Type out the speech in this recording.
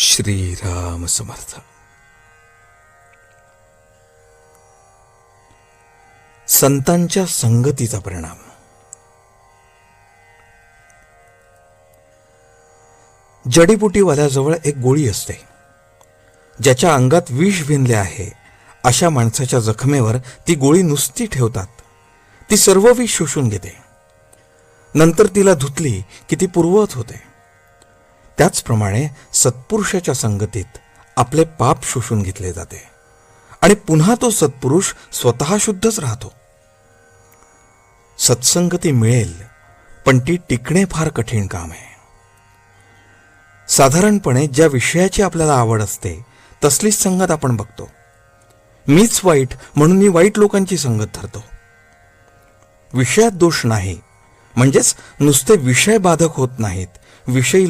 श्रीराम समर्थ। संतांच्या संगतीचा परिणाम। जडीबुटीवाल्याजवळ एक गोळी असते। ज्याच्या अंगात विष भिनले आहे अशा माणसाच्या जखमेवर ती गोळी नुसती ठेवतात। ती सर्व विष शोषून घेते। नंतर तिला धुतली की ती पूर्ववत होते। त्याचप्रमाणे सत्पुरुषाच्या संगतीत आपले पाप शोषून घेतले जाते. आणि पुन्हा तो सत्पुरुष स्वतः शुद्धच राहतो. सत्संगती मिळेल पण ती टिकणे फार कठीण काम आहे. साधारणपणे ज्या विषयाची आपल्याला आवड असते तसलीच संगत आपण बघतो. मीच वाईट म्हणून मी वाईट लोकांची संगत धरतो. विषयात दोष नाही म्हणजेच नुसते विषय बाधक होत नाहीत विषयी